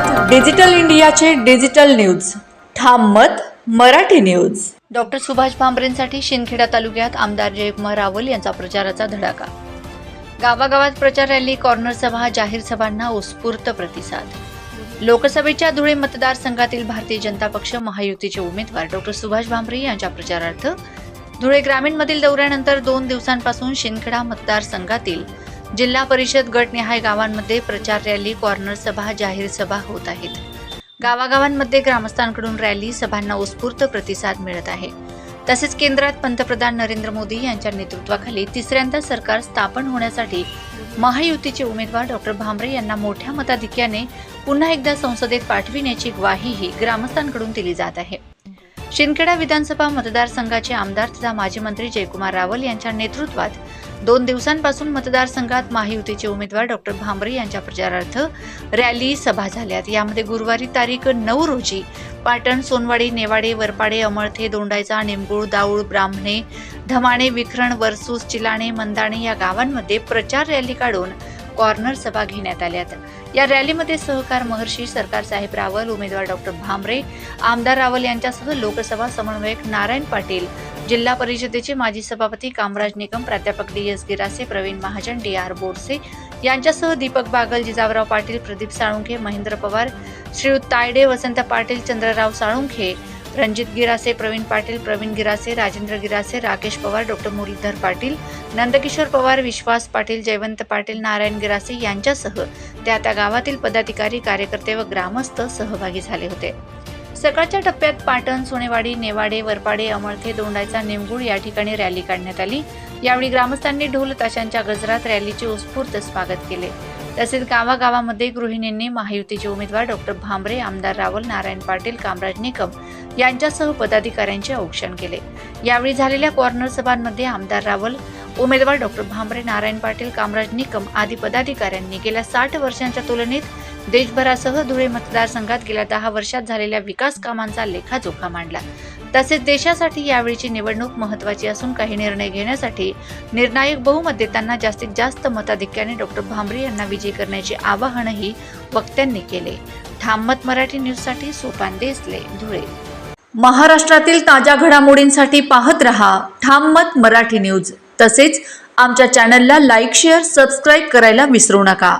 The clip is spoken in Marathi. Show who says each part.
Speaker 1: मत डिजिटल इंडियाचे डिजिटल न्यूज. ठाम मत मराठी न्यूज.
Speaker 2: डॉक्टर सुभाष भांबरेंसाठी शिंदखेडा तालुक्यात आमदार जयकुमार रावल यांचा प्रचाराचा धडाका. गावागावात प्रचार रॅली कॉर्नर सभा जाहीर सभांना उत्स्फूर्त प्रतिसाद. लोकसभेच्या धुळे मतदारसंघातील भारतीय जनता पक्ष महायुतीचे उमेदवार डॉक्टर सुभाष भांबरे यांच्या प्रचारार्थ धुळे ग्रामीणमधील दौऱ्यानंतर दोन दिवसांपासून शिंदखेडा मतदारसंघातील जिल्हा परिषद गटनिहाय गावांमध्ये प्रचार रॅली कॉर्नर सभा जाहीर सभा होत आहेत. गावागावांमध्ये ग्रामस्थांकडून रॅली सभांना उत्स्फूर्त प्रतिसाद मिळत आहे. तसेच केंद्रात पंतप्रधान नरेंद्र मोदी यांच्या नेतृत्वाखाली तिसऱ्यांदा सरकार स्थापन होण्यासाठी महायुतीचे उमेदवार डॉक्टर भामरे यांना मोठ्या मताधिक्याने पुन्हा एकदा संसदेत पाठविण्याची ग्वाहीही ग्रामस्थांकडून दिली जात आहे. शिंदखेडा विधानसभा मतदारसंघाचे आमदार तथा माजी मंत्री जयकुमार रावल यांच्या नेतृत्वात दोन दिवसांपासून मतदारसंघात महायुतीचे उमेदवार डॉक्टर भांबरे यांच्या प्रचारार्थ रॅली सभा झाल्यात. यामध्ये गुरुवारी तारीख नऊ रोजी पाटण सोनवाडी नेवाडे वरपाडे अमळथे दोंडायचा निमगुळ दाऊळ ब्राह्मणे धमाणे विखरण वरसूस चिलाणे मंदाणे या गावांमध्ये प्रचार रॅली काढून कॉर्नर सभा घेण्यात आल्यात या रॅलीमध्ये सहकार महर्षी सरकार साहेब रावल उमेदवार डॉक्टर भामरे आमदार रावल यांच्यासह लोकसभा समन्वयक नारायण पाटील जिल्हा परिषदेचे माजी सभापती कामराज निकम प्राध्यापक D S Girase Pravin Mahajan D R Borse यांच्यासह दीपक बागल जिजावराव पाटील प्रदीप साळुंखे महेंद्र पवार श्रीयुत तायडे वसंत पाटील चंद्रराव साळुंखे रणजित गिरासे प्रवीण पाटील प्रवीण गिरासे राजेंद्र गिरासे राकेश पवार डॉक्टर मुरलीधर पाटील नंदकिशोर पवार विश्वास पाटील जयवंत पाटील नारायण गिरासे यांच्यासह त्या त्या गावातील पदाधिकारी कार्यकर्ते व ग्रामस्थ सहभागी झाले होते. सकाळच्या टप्प्यात पाटण सोनेवाडी नेवाडे वरपाडे अमळथे दोंडायचा निमगुळ या ठिकाणी रॅली काढण्यात आली. यावेळी ग्रामस्थांनी ढोल ताशांच्या गजरात रॅलीचे उत्स्फूर्त स्वागत केले. तसेच गावागावामध्ये गृहिणींनी महायुतीचे उमेदवार डॉक्टर भांबरे आमदार रावल नारायण पाटील कामराज निकम यांच्यासह पदाधिकाऱ्यांचे औक्षण केले. यावेळी झालेल्या कॉर्नर सभांमध्ये आमदार रावल उमेदवार डॉक्टर भांबरे नारायण पाटील कामराज निकम आदी पदाधिकाऱ्यांनी गेल्या साठ वर्षांच्या तुलनेत देशभरासह धुळे मतदारसंघात गेल्या दहा वर्षात झालेल्या विकास कामांचा लेखाजोखा मांडला. तसेच देशासाठी यावेळीची निवडणूक महत्वाची असून काही निर्णय घेण्यासाठी निर्णायक बहुमत देताना जास्तीत जास्त मताधिक्याने डॉक्टर भांबरे यांना विजयी करण्याचे आवाहनही वक्त्यांनी केले. ठाममत मराठी न्यूजसाठी सोपान देसले धुळे.
Speaker 1: महाराष्ट्रातील ताज्या घडामोडींसाठी पाहत रहा ठाम मत मराठी न्यूज. तसेच आमच्या चॅनलला लाईक शेअर सबस्क्राईब करायला विसरू नका.